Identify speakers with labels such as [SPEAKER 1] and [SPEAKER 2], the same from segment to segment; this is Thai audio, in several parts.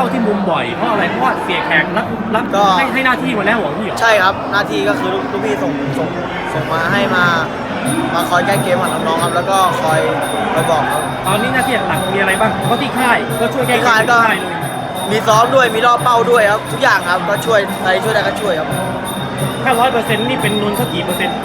[SPEAKER 1] เข้าที่มุมบ่อยเพราะอะไรเพราะว่าเสียแขกรับรับ
[SPEAKER 2] ก็
[SPEAKER 1] ให้ให้หน้าที่มาแล้วเหรอพี่เหรอ
[SPEAKER 2] ใช่ครับ หน้าที่ก็คือลูกลูกพี่ส่งส่งส่งมาให้มา มาคอยแก้เกมกับน้องๆครับ แล้วก็คอยคอยบอกครับ
[SPEAKER 1] ตอนนี้หน้าที่หลักๆมีอะไรบ้างเพราะที่ค่ายก็ช่วยแก้
[SPEAKER 2] ที่ค่ายก็
[SPEAKER 1] ที่ค่ายเลย
[SPEAKER 2] มีซ้อมด้วยมีรอบเป้าด้วยครับ ทุกอย่างครับก็ช่วยอะไรช่วยได้ก็ช่วยครับ
[SPEAKER 1] ถ้าร้อยเปอร์เซ็นต์นี่เป็นนนท์สักกี่เปอร์เซ็นต์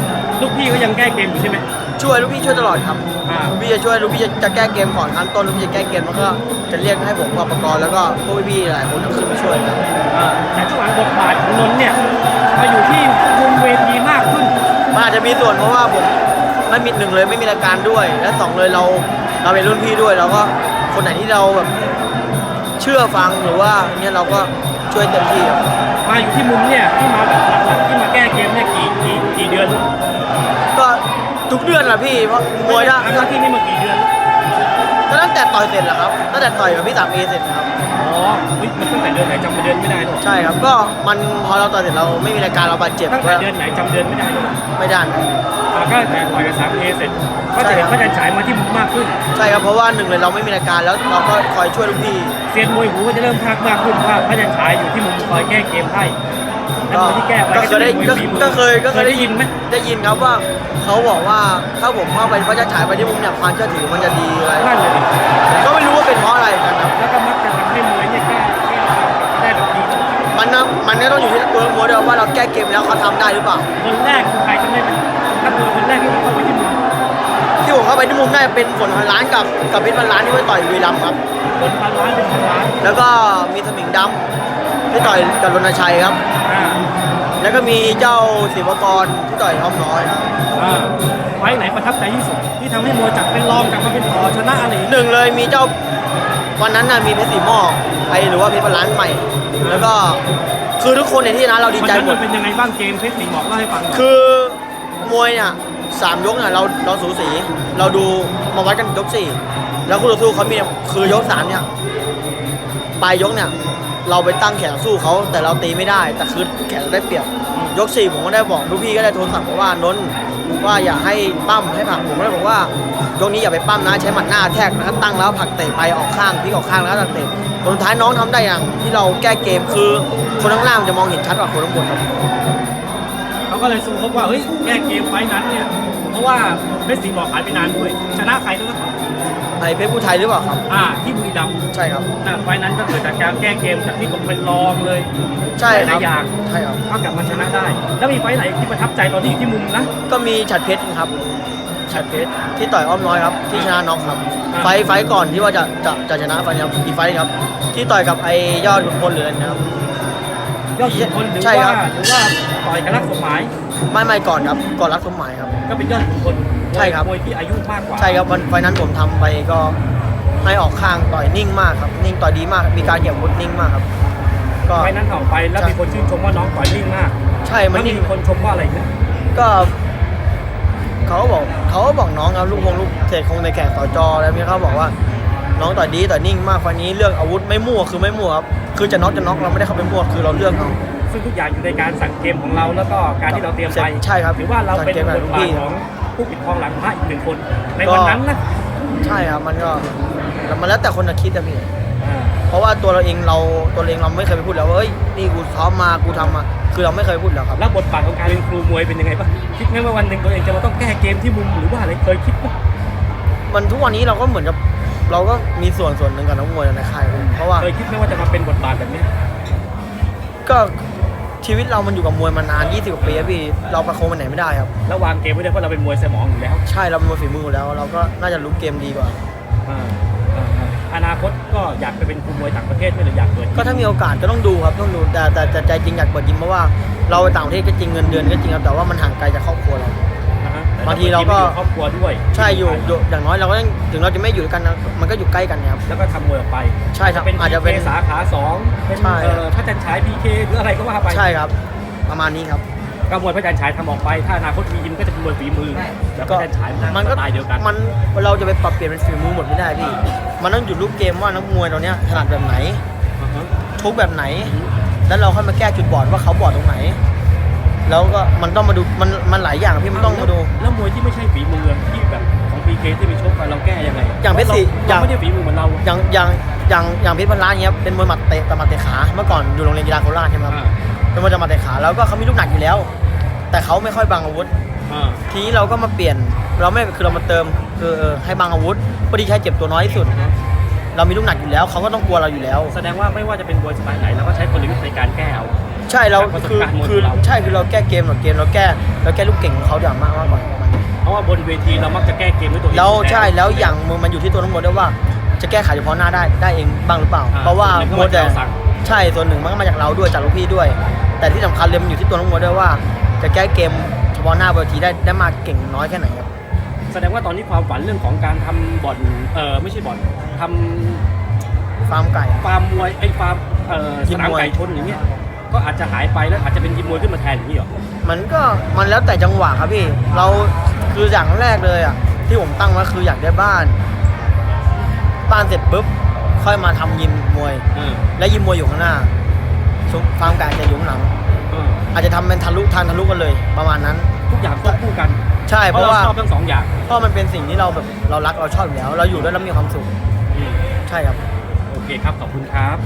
[SPEAKER 1] ลูก พี่ก็ยังแก้เกมอยู่ใช่ไหม
[SPEAKER 2] ช่วยลูกพี่ช่วยตลอดครับ
[SPEAKER 1] อ่า
[SPEAKER 2] ลูกพี่จะช่วยลูกพี่จะจะแก้เกมก่อนขั้นต้นลูกพี่จะแก้เกมแล้วก็จะเรียกให้ผมกับประกรณ์แล้วก็พวกพี่ๆหลายคนขึ้นมาช่วยครับ
[SPEAKER 1] อ่าแต่ช่วงหลังบทบาทของนนท์เนี่ยมาอยู่ที่มุมเวทีมากขึ้น
[SPEAKER 2] มันอาจจะมีส่วนเพราะว่าผมไม่มีหนึ่งเลยไม่มีรายการด้วย และสองเลยเราเราเป็นรุ่นพี่ด้วยเราก็คนไหนที่เราแบบเชื่อฟังหรือว่าเนี่ยเราก็ช่วยเต็มที่ครับ
[SPEAKER 1] มาอยู่ที่มุมเนี่ยที่มาแบบหลักๆที่มาแก้เกมเนี่ยกี่กี่กี่เดือนแล้ว
[SPEAKER 2] ก็ ทุกเดือนแหละพี่เพราะมวยถ้า
[SPEAKER 1] ทำหน้าที่นี่มากี่เดือนแล้ว
[SPEAKER 2] ก็ตั้งแต่ต่อยเสร็จแหละครับตั้งแต่ต่อยกับพี่สามเอเสร็จครับ
[SPEAKER 1] อ๋อเฮ้ยมันตั้งแต่เดือนไหนจำเดือนไม่ได้หรอก
[SPEAKER 2] ใช่ครับก็มันพอเราต่อยเสร็จเราไม่มีรายการเราบาดเจ็บ
[SPEAKER 1] ตั้ง
[SPEAKER 2] ก็
[SPEAKER 1] แต่เดือนไหนจำเดือนไม่ได้หรอก
[SPEAKER 2] ไม่ได้นะ
[SPEAKER 1] อ่าก็แต่ต่อยกับสามเอเสร็จก็
[SPEAKER 2] ใช่
[SPEAKER 1] จะ
[SPEAKER 2] ค
[SPEAKER 1] เห็
[SPEAKER 2] รั
[SPEAKER 1] น
[SPEAKER 2] บ
[SPEAKER 1] พระจันทร์ฉายมาที่มุมมากขึ้น
[SPEAKER 2] ใช่ครับเพราะว่าหนึ่งเลยเราไม่มีรายการแล้วเราก็คอยช่วยลูกพี่
[SPEAKER 1] เซียนมวยหูก็จะเริ่มภาคมากขึ้นว่าพระจันทร์ฉายอยู่ที่มุมคอยแก้เกมให้ แล้วมวยที่แก้ไป
[SPEAKER 2] ก็เคยได้
[SPEAKER 1] จะเป็นมวยฝีมือ
[SPEAKER 2] ก็เคยก็เคย
[SPEAKER 1] ได้ยินไหม
[SPEAKER 2] ได้ยินครับว่าเขาบอกว่าถ้าผมเข้าไปเขาจะฉายไปที่มุมเนี่ยความเชื่อถือมันจะดีอะไร
[SPEAKER 1] นั่นเลยดิ
[SPEAKER 2] ก็ไม่รู้ว่าเป็นเพราะอะไรกันครับ
[SPEAKER 1] แล้วก็มักจะทำให้มวยเนี่ยแก้แก้ได้แบบดี
[SPEAKER 2] มันนะมันก็ต้องอยู่ที่ตัวนักมวยด้วยว่าเราแก้เกมแล้วเขาทำได้หรือเปล่า
[SPEAKER 1] คนแรกคือใครจำได้ไหมนักมวยคนแรกที่เข้าไปที่มุม
[SPEAKER 2] ที่ผมเข้าไปที่มุมได้เป็นฝนพันล้านกับกับเพชรพันล้านที่ไปต่อยวีรัมย์ครับ
[SPEAKER 1] คนพันล้านเป็นพันล้าน
[SPEAKER 2] แล้วก็มีสมิงดำ ที่ต่อยกับรณชัยครับ
[SPEAKER 1] อ่า
[SPEAKER 2] แล้วก็มีเจ้าศิวกรที่ต่อยอ้อมน้อยครับ
[SPEAKER 1] อ่าไฟท์ไหนประทับใจที่สุดที่ทำให้มวยจากเป็นรองกลับมาเป็นต่อชนะอะไรอย่าง
[SPEAKER 2] ห
[SPEAKER 1] เงี้ย
[SPEAKER 2] นึ่งเลยมีเจ้าวันนั้นน่ะมีเพชรสีหม้อไอหรือว่าเพชรพันล้านใหม่ แล้วก็คือทุกคนในที่นั้นเราดีใจ
[SPEAKER 1] วันนั้น
[SPEAKER 2] หม
[SPEAKER 1] มั
[SPEAKER 2] ด
[SPEAKER 1] นเป็นยังไงบ้างเกมเพชรสีหมอกเล่าให้ฟังหน่อย
[SPEAKER 2] คือมวยเนี่ยสามยกเนี่ยเราเราสูสี เราดูมาวัดกันยกสี่แล้วคู่ต่อสู้เขามีคือยกสามเนี่ยปลายยกเนี่ย เราไปตั้งแขนสู้เขาแต่เราตีไม่ได้ แต่คือแขนเราได้เปรียบยกสี่ผมก็ได้บอกลูกพี่ก็ได้โทรศัพท์บอกว่านนท์ว่าอย่าให้ปั้มให้ผักผมก็เลยบอกว่ายกนี้อย่าไปปั้มนะใช้หมัดหน้าแทกแล้วก็ตั้งแล้วผักเตะไปออกข้างพลิกออกข้างแล้วก็เตะผลสุดท้ายน้องทำได้อย่างที่เราแก้เกมคือคนข้างล่างจะมองเห็นชัดกว่าคนข้างบนครับ
[SPEAKER 1] เขาก็เลยสู้เขาว่าเฮ้ยแก้เกมไฟนั้นเนี่ยเพราะว่าเพชรสีหมอกหายไปนานด้วยชนะใครต้อง
[SPEAKER 2] ไอเพชรผู้ไทยหรือเปล่าครับ
[SPEAKER 1] อ่าที่บุรีรัมย์
[SPEAKER 2] ใช่ครับ
[SPEAKER 1] นะไฟล์นั้นก็เกิดจากการแก้เกมจากที่ผมเป็นรองเลย
[SPEAKER 2] ใช่
[SPEAKER 1] ห
[SPEAKER 2] ครั
[SPEAKER 1] ลา
[SPEAKER 2] บ
[SPEAKER 1] ยอย่าง
[SPEAKER 2] ใช่ครับ
[SPEAKER 1] ก็กลับมาชนะได้ แล้วมีไฟล์ไหนที่ประทับใจตอนที่อยู่ที่มุมนะ
[SPEAKER 2] ก็มีฉัดเพชรครับฉัดเพชรที่ต่อยอ้อมน้อยครับ ที่ชนะน็อกครับ
[SPEAKER 1] อ่า
[SPEAKER 2] ไฟท์ไฟท์ก่อนที่ว่าจะจะจะชนะไฟท์นี้ครับอีกไฟท์ครับ ที่ต่อยกับไอ้ยอดขุนพลเหลือนะครับ
[SPEAKER 1] ยอดขุนพลหรือ
[SPEAKER 2] ใช่ครั
[SPEAKER 1] ว่า
[SPEAKER 2] บ
[SPEAKER 1] หรือว่าต่อยกับรักสมหมาย
[SPEAKER 2] ไม่ไม่ก่อนครับก่อนรักสมหมายครับ
[SPEAKER 1] ก็เป็นยอดขุนพล
[SPEAKER 2] ใช่ครับ
[SPEAKER 1] มวยที่อายุมากกว่า
[SPEAKER 2] ใช่ครับวันไฟท์นั้นผมทำไปก็ให้ออกข้างต่อยนิ่งมากครับ นิ่งต่อยดีมากมีการเหยียบวุธนิ่งมากครับ ก็
[SPEAKER 1] ไฟล์นั้นออกไปแล้ว
[SPEAKER 2] ใช่
[SPEAKER 1] มีคนชื่นชมว่าน้องต่อยนิ่งมาก
[SPEAKER 2] ใช่มัน
[SPEAKER 1] แล้ว
[SPEAKER 2] นิ่ง
[SPEAKER 1] มีคนชมว่าอะไรนะ
[SPEAKER 2] ก็เขาก็บอกเขาก็บอกน้องครับลูกคงลูกเทรดคงในแข่งต่อจอแล้วพี่เขาบอกว่า น้องต่อยดีต่อยนิ่งมากวันนี้เลือกอาวุธไม่มั่วคือไม่มั่วครับคือจะน็อกจะน็อกเราไม่ได้เข้าไปมั่วคือเราเลือกเอา
[SPEAKER 1] ซึ่งทุกอย่างอยู่ในการสั่งเกมของเราแล้วก็การที่เราเตรียมไป
[SPEAKER 2] ใช่ครับ
[SPEAKER 1] ถือว่าเราเป็น
[SPEAKER 2] สั่งเกม
[SPEAKER 1] บ
[SPEAKER 2] แบบ
[SPEAKER 1] ท
[SPEAKER 2] ลูก
[SPEAKER 1] บา
[SPEAKER 2] พี่
[SPEAKER 1] ทของผู้ปิดทองหลังพระอีกหนึ่งคน ใน
[SPEAKER 2] ก็
[SPEAKER 1] วันนั้นนะ
[SPEAKER 2] ใช่ครับมันก็มันแล้วแต่คนจะคิดอะพี่
[SPEAKER 1] อ่า
[SPEAKER 2] เพราะว่าตัวเราเองเราตัวเราเองเราไม่เคยไปพูดแล้วว่าเอ้ยนี่กูซ้อมมากูทำมาคือเราไม่เคยพูดแล้วครับ
[SPEAKER 1] แล้วบทบาทของการเป็นครูมวยเป็นยังไงบ้างคิดไหมว่าวันหนึ่งตัวเองจะมาต้องแก้เกมที่มุมหรือว่าอะไรเคยคิดไหม
[SPEAKER 2] มันทุกวันนี้เราก็เหมือนกับ เราก็มีส่วนส่วนหนึ่งกับนักมวยในค่ายครับเพราะว่า
[SPEAKER 1] เคยคิดไหมว่าจะมาเป็นบทบาทแบบนี้
[SPEAKER 2] ก็ชีวิตเรามันอยู่กับมวยมานาน 20กว่าปีอะพี่เราประคองมันไหนไม่ได้ครับ
[SPEAKER 1] แล้ววางเกมไว้ด้วยเพราะเราเป็นมวยสมองอยู่แล้ว
[SPEAKER 2] ใช่เราเป็นมวยฝีมืออยู่แล้ว เราก็น่าจะรู้เกมดีกว่า
[SPEAKER 1] อ่าอ่าอ่าอนาคตก็อยากไปเป็นครูมวยต่างประเทศไหม่หรืออยากเปิด
[SPEAKER 2] ก็ถ้ามีโอกาสก็ต้องดูครับต้องดูแต่แต่แต่ใจจริงอยากเปิดยิมเพราะว่าเราไปต่างประเทศก็จริงเงินเดือนก็จริงครับแต่ว่ามันห่างไกลจากครอบครัวเรา
[SPEAKER 1] อ่าฮะแต่
[SPEAKER 2] บางทีเราก็
[SPEAKER 1] อยู่ครอบครัวด้วย
[SPEAKER 2] ใช่อยู่อยู่อย่างน้อยเราก็ยังถึงเราจะไม่อยู่ด้วยกันนะมันก็อยู่ใกล้กันเนะครับ
[SPEAKER 1] แล้วก็ทำมวยออกไป
[SPEAKER 2] ใช่ครับ
[SPEAKER 1] เป็น
[SPEAKER 2] อาจจะเป็น
[SPEAKER 1] PK สาขาสองเป็น
[SPEAKER 2] ใช่
[SPEAKER 1] เอ่อพระจันทร์ฉายพีเคหรืออะไรก็ว่าไป
[SPEAKER 2] ใช่ครับ ประมาณนี้ครับ
[SPEAKER 1] ก็มวยพระจันทร์ฉายทำออกไป ถ้าอนาคตมียิมก็จะเป็นมวยฝีมือแล้วพระจันทร์ฉาย
[SPEAKER 2] มันก็
[SPEAKER 1] สไตล์เดียวกัน
[SPEAKER 2] มันเราจะไปปรับเปลี่ยนเป็นฝีมือหมดไม่ได้พี่ มันต้องอยู่รูปเกมว่านักมวยเราเนี้ยถนัดแบบไหน
[SPEAKER 1] อ่าฮะ
[SPEAKER 2] ชกแบบไหน แล้วเราค่อยมาแก้จุดบอดว่าเขาบอดตรงไหน แล้วก็มันต้องมาดูมันมันหลายอย่างพี่มันต้องมาดู
[SPEAKER 1] แล้วมวยที่ไม่ใช่ฝีมือที่แบบของพีเคที่ไปชกกันเราแก้ยังไง
[SPEAKER 2] อย่างเพชรศรี
[SPEAKER 1] เรา
[SPEAKER 2] อย่าง
[SPEAKER 1] เราไม่ได้ฝีมือเหมือนเรา
[SPEAKER 2] อย่างอย่างอย่างอย่างเพชรพันล้านเงี้ยเป็นมวยหมัดเตะแต่หมัดเตะขาเมื่อก่อนอยู่โรงเรียนกีฬาโคราชใช่ไหมครับ
[SPEAKER 1] อ่า
[SPEAKER 2] เป็นมวยจะหมัดเตะขาแล้วก็เขามีลูกหนักอยู่แล้ว แต่เขาไม่ค่อยบังอาวุธ
[SPEAKER 1] อ่า
[SPEAKER 2] ทีนี้เราก็มาเปลี่ยนเราไม่คือเรามาเติมคือเออให้บังอาวุธเพื่อที่จะให้เจ็บตัวน้อยที่สุดเรามีลูกหนักอยู่แล้วเขาก็ต้องกลัวเราอยู่แล้ว
[SPEAKER 1] แสดงว่าไม่ว่าจะเป็นมวยสไตล์ไหนเราก็ใช้กลยุทธ์ในการแก้เอา
[SPEAKER 2] ใช่เรา
[SPEAKER 1] จากประสบ
[SPEAKER 2] คือ
[SPEAKER 1] การณ์มวย
[SPEAKER 2] คือ
[SPEAKER 1] ของเรา
[SPEAKER 2] ใช่คือเราแก้เกมเราเกมเราแก้เราแก้ลูกเก่งของเขาอย่างมากมากกว่าประมาณนี้
[SPEAKER 1] เพราะว่าบนเวทีเรามักจะแก้เกมด้วยตัวเอง
[SPEAKER 2] แล้วใช่แล้วอย่างมือมันอยู่ที่ตัวทั้งหมดด้วยว่า จะแก้ไขเฉพาะหน้าได้ได้เองบ้างหรือเปล่า
[SPEAKER 1] อ่
[SPEAKER 2] เพราะว่า
[SPEAKER 1] ส่นหนึ่ง
[SPEAKER 2] โม
[SPEAKER 1] ก็มา
[SPEAKER 2] แต่
[SPEAKER 1] จากเราสั่ง
[SPEAKER 2] ใช่ส่วนหนึ่งมันก็มาจากเราด้วยจากลูกพี่ด้วย แต่ที่สำคัญเลยมันอยู่ที่ตัวทั้งหมดด้วยว่า จะแก้เกมเฉพาะหน้าเวทีได้ได้มากเก่งน้อยแค่ไหนครับ
[SPEAKER 1] แสดงว่าตอนนี้ความฝันเรื่องของการทำบ่อนเออไม่ใช่บ่อนทำ
[SPEAKER 2] ฟาร์มไก่
[SPEAKER 1] ฟาร์มมวยไอ้ฟาร์มเอ่อ
[SPEAKER 2] ยิ
[SPEAKER 1] ส
[SPEAKER 2] ม
[SPEAKER 1] นาม
[SPEAKER 2] มวย
[SPEAKER 1] ไก่ชนอย่างเงี้ย ก็อาจจะหายไปแล้วอาจจะเป็นยิมมวยขึ้นมาแทนอย่างนี้เหรอ
[SPEAKER 2] มันก็มันแล้วแต่จังหวะครับพี่ เราคืออย่างแรกเลยอะ ที่ผมตั้งไว้คืออยากได้บ้าน บ้านเสร็จปุ๊บค่อยมาทำยิมมวย
[SPEAKER 1] เออ
[SPEAKER 2] และยิมมวยอยู่ข้างหน้าชุบฟาร์มไก่จะอยู่ข้างหลัง
[SPEAKER 1] เออ
[SPEAKER 2] อาจจะทำเป็นทะลุทานทะลุกันเลย ประมาณนั้น
[SPEAKER 1] ทุกอย่างควบคู่กัน
[SPEAKER 2] ใช่
[SPEAKER 1] เพ
[SPEAKER 2] เพ
[SPEAKER 1] ราะ
[SPEAKER 2] ราะ
[SPEAKER 1] เรา
[SPEAKER 2] ว่า
[SPEAKER 1] ชอบทั้งสองอย่าง
[SPEAKER 2] เพราะมันเป็นสิ่งที่เราแบบเรารักเราชอบอยู่แล้ว เราอยู่ด้วยแล้วมีความสุข
[SPEAKER 1] อืม
[SPEAKER 2] ใช่ครับ
[SPEAKER 1] โอเคครับขอบคุณครับ